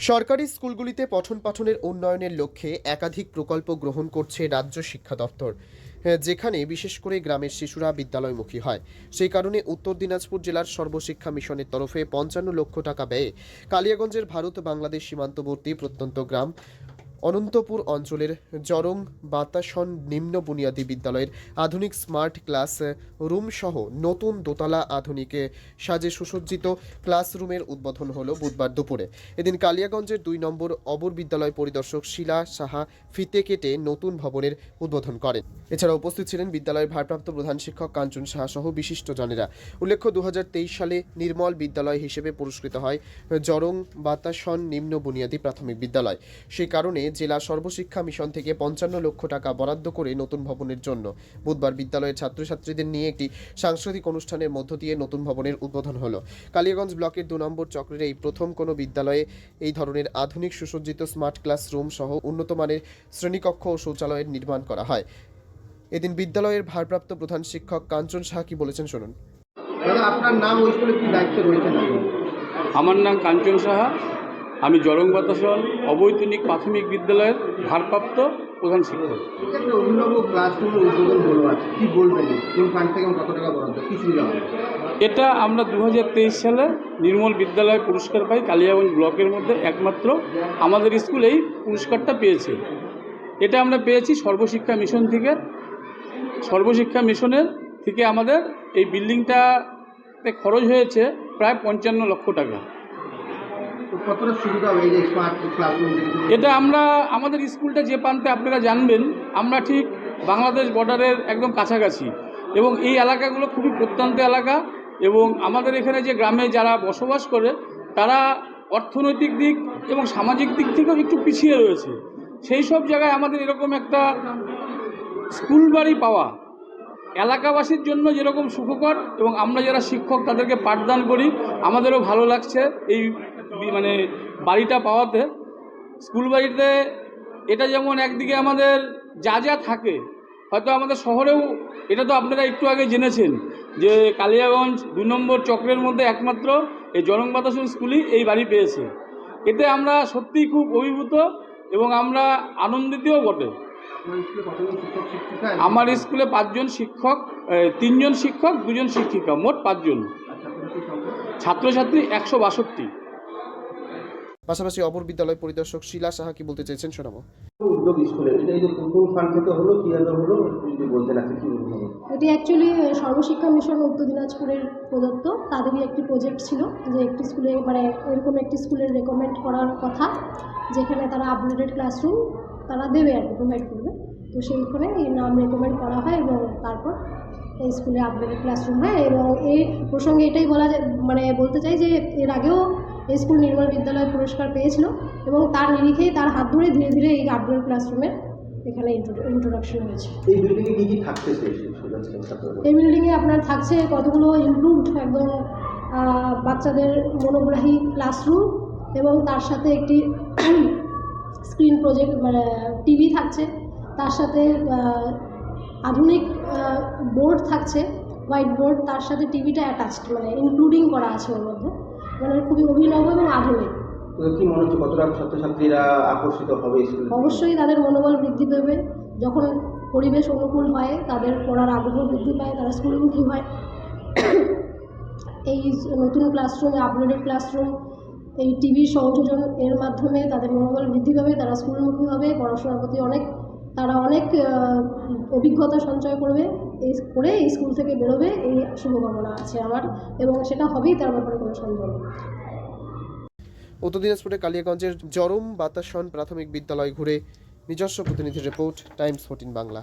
সরকারি স্কুলগুলিতে পঠন পাঠনের উন্নয়নের লক্ষ্যে একাধিক প্রকল্প গ্রহণ করছে রাজ্য শিক্ষা দপ্তর হ্যাঁ, যেখানে বিশেষ করে গ্রামের শিশুরা বিদ্যালয়মুখী হয়। সেই কারণে উত্তর দিনাজপুর জেলার সর্বশিক্ষা মিশনের তরফে পঞ্চান্ন লক্ষ টাকা ব্যয়ে কালিয়াগঞ্জের ভারত বাংলাদেশ সীমান্তবর্তী প্রত্যন্ত গ্রাম অনন্তপুর অঞ্চলের জরং বাতাসন নিম্ন বুনিয়াদী বিদ্যালয়ের আধুনিক স্মার্ট ক্লাস রুম সহ নতুন দোতলা আধুনিক সাজে সুসজ্জিত ক্লাসরুমের উদ্বোধন হলো বুধবার দুপুরে। এদিন কালিয়াগঞ্জের দুই নম্বর অবর বিদ্যালয় পরিদর্শক শিলা সাহা ফিতে কেটে নতুন ভবনের উদ্বোধন করেন। এছাড়া উপস্থিত ছিলেন বিদ্যালয়ের ভারপ্রাপ্ত প্রধান শিক্ষক কাঞ্চন সাহা সহ বিশিষ্টজনেরা উল্লেখ্য দু হাজার তেইশ সালে নির্মল বিদ্যালয় হিসেবে পুরস্কৃত হয় জরং বাতাসন নিম্ন বুনিয়াদী প্রাথমিক বিদ্যালয়। সেই কারণে জেলা সর্বশিক্ষা মিশন থেকে পঞ্চান্ন লক্ষ টাকা বরাদ্দ করে নতুন ভবনের জন্য। বুধবার বিদ্যালয়ের ছাত্রছাত্রীদের নিয়ে একটি সাংস্কৃতিক অনুষ্ঠানের মধ্য দিয়ে নতুন ভবনের উদ্বোধন হলো। কালিয়াগঞ্জ ব্লকের দু নম্বর চক্রের এই প্রথম কোনো বিদ্যালয়ে এই ধরনের আধুনিক সুসজ্জিত স্মার্ট ক্লাসরুম সহ উন্নত মানের শ্রেণীকক্ষ ও শৌচালয়ের নির্মাণ করা হয়। এদিন বিদ্যালয়ের ভারপ্রাপ্ত প্রধান শিক্ষক কাঞ্চন সাহা কি বলেছেন শুনুন। আপনার নাম ওই স্কুলে কি দায়িত্বে আপনি? আমার নাম কাঞ্চন সাহা। আমি জরং বাতাসন অবৈতনিক প্রাথমিক বিদ্যালয়ের ভারপ্রাপ্ত প্রধান শিক্ষক। এটা আমরা দু হাজার তেইশ সালে নির্মল বিদ্যালয় পুরস্কার পাই কালিয়াগঞ্জ ব্লকের মধ্যে একমাত্র। আমাদের স্কুল এই পুরস্কারটা পেয়েছে। এটা আমরা পেয়েছি সর্বশিক্ষা মিশন থেকে। সর্বশিক্ষা মিশনের থেকে আমাদের এই বিল্ডিংটাতে খরচ হয়েছে প্রায় পঞ্চান্ন লক্ষ টাকা। এটা আমরা আমাদের স্কুলটা যে প্রান্তে আপনারা জানবেন, আমরা ঠিক বাংলাদেশ বর্ডারের একদম কাছাকাছি। এবং এই এলাকাগুলো খুবই প্রত্যন্ত এলাকা এবং আমাদের এখানে যে গ্রামে যারা বসবাস করে, তারা অর্থনৈতিক দিক এবং সামাজিক দিক থেকেও একটু পিছিয়ে রয়েছে। সেই সব জায়গায় আমাদের এরকম একটা স্কুল বাড়ি পাওয়া, এলাকাবাসীর জন্য যেরকম সুখকর এবং আমরা যারা শিক্ষক তাদেরকে পাঠদান করি, আমাদেরও ভালো লাগছে এই মানে বাড়িটা পাওয়াতে, স্কুল বাড়িতে এটা যেমন একদিকে আমাদের যা যা থাকে, হয়তো আমাদের শহরেও এটা তো আপনারা একটু আগে জেনেছেন যে কালিয়াগঞ্জ দু নম্বর চক্রের মধ্যে একমাত্র এই জরং বাতাসন স্কুলই এই বাড়ি পেয়েছে। এতে আমরা সত্যিই খুব অভিভূত এবং আমরা আনন্দিতও বটে। আমার স্কুলে পাঁচজন শিক্ষক তিনজন শিক্ষক, দুজন শিক্ষিকা, মোট পাঁচজন। ছাত্রছাত্রী একশো বাষট্টি। পাশাপাশি অপর বিদ্যালয় পরিদর্শক শিলা সাহা কি বলতে চাইছেন শোনাবো। উদ্যোগ স্কুলে এটা এই যে কোন ফান্ড থেকে হলো কীভাবে হলো যদি বলতেন আছে কি এটি অ্যাকচুয়ালি সর্বশিক্ষা মিশন উত্তর দিনাজপুরের প্রদত্ত তাদেরই একটি প্রজেক্ট ছিল যে একটি স্কুলে মানে এরকম একটি স্কুলের রেকমেন্ড করার কথা যেখানে তারা আপগ্রেডেড ক্লাসরুম তারা দেবে আর কি প্রোভাইড করবে। তো সেইখানে এই নাম রেকমেন্ড করা হয় এবং তারপর এই স্কুলে আপগ্রেডেড ক্লাসরুম হয় এবং এই প্রসঙ্গে এটাই বলা যায় মানে বলতে চাই যে এর আগেও স্কুল নির্মল বিদ্যালয় পুরস্কার পেয়েছিল এবং তার নিরিখেই তার হাত ধরে ধীরে ধীরে এই আপগ্রেড ক্লাসরুমের এখানে ইন্ট্রোডাকশন হয়েছে। এই বিল্ডিংয়ে আপনার থাকছে কতগুলো ইমপ্রুভড একদম বাচ্চাদের মনোগ্রাহী ক্লাসরুম এবং তার সাথে একটি স্ক্রিন প্রজেক্ট মানে টিভি থাকছে। তার সাথে আধুনিক বোর্ড থাকছে। হোয়াইট বোর্ড তার সাথে টিভিটা অ্যাটাচড মানে ইনক্লুডিং করা আছে ওর মধ্যে। মানে খুবই অভিনব এবং আধুনিক। কি মনে হচ্ছে কতটা ছাত্রছাত্রীরা আকর্ষিত হবে অবশ্যই তাদের মনোবল বৃদ্ধি পাবে। যখন পরিবেশ অনুকূল হয় তাদের পড়ার আগ্রহ বৃদ্ধি পায় তারা স্কুলমুখী হয়। এই নতুন ক্লাসরুম আপগ্রেডেড ক্লাসরুম এই টিভির সংযোজন এর মাধ্যমে তাদের মনোবল বৃদ্ধি পাবে তারা স্কুলমুখী হবে পড়াশোনার প্রতি অনেক তারা অনেক অভিজ্ঞতা সঞ্চয় করবে। এই করে স্কুল থেকে বেরোবে এই শুভকামনা আছে আমার এবং সেটা হবেই তার ব্যাপারে কোনো সন্দেহ নেই। উত্তর দিনাজপুরে কালিয়াগঞ্জের জরম বাতাসন প্রাথমিক বিদ্যালয় ঘুরে নিজস্ব প্রতিনিধি রিপোর্ট, টাইমস, ফোর্টিন বাংলা।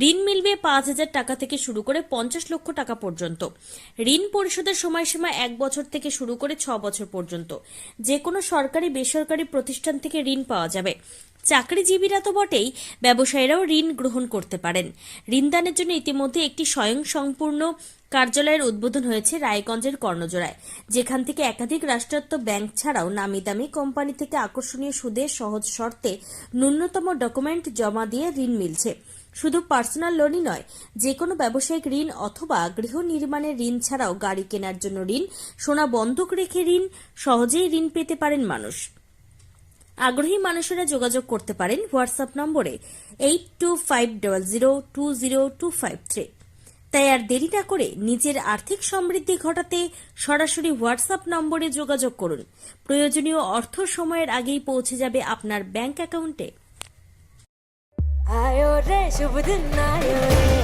ঋণ মিলবে পাঁচ হাজার টাকা থেকে শুরু করে পঞ্চাশ লক্ষ টাকা পর্যন্ত। ঋণ পরিশোধের সময়সীমা এক বছর থেকে শুরু করে ছ বছর পর্যন্ত। যে কোনো সরকারি, বেসরকারি প্রতিষ্ঠান থেকে ঋণ পাওয়া যাবে। চাকরিজীবীরা তো বটেই, ব্যবসায়ীরাও ঋণ গ্রহণ করতে পারেন। ঋণদানের জন্য ইতিমধ্যে একটি স্বয়ং সম্পূর্ণ কার্যালয়ের উদ্বোধন হয়েছে রায়গঞ্জের কর্ণজোড়ায়, যেখান থেকে একাধিক রাষ্ট্রায়ত্ত ব্যাংক ছাড়াও নামি দামি কোম্পানি থেকে আকর্ষণীয় সুদে সহজ শর্তে ন্যূনতম ডকুমেন্ট জমা দিয়ে ঋণ মিলছে। শুধু পার্সোনাল লোনই নয় যে কোনো ব্যবসায়িক ঋণ অথবা গৃহ নির্মাণের ঋণ ছাড়াও গাড়ি কেনার জন্য ঋণ, সোনা বন্ধক রেখে ঋণ, সহজেই ঋণ পেতে পারেন মানুষ। আগ্রহী মানুষেরা যোগাযোগ করতে পারেন হোয়াটসঅ্যাপ নম্বরে eight two five double zero two zero two five three তাই আর দেরি না করে নিজের আর্থিক সমৃদ্ধি ঘটাতে সরাসরি হোয়াটসঅ্যাপ নম্বরে যোগাযোগ করুন। প্রয়োজনীয় অর্থ সময়ের আগেই পৌঁছে যাবে আপনার ব্যাংক অ্যাকাউন্টে। আয়ো রে আয়ো রে।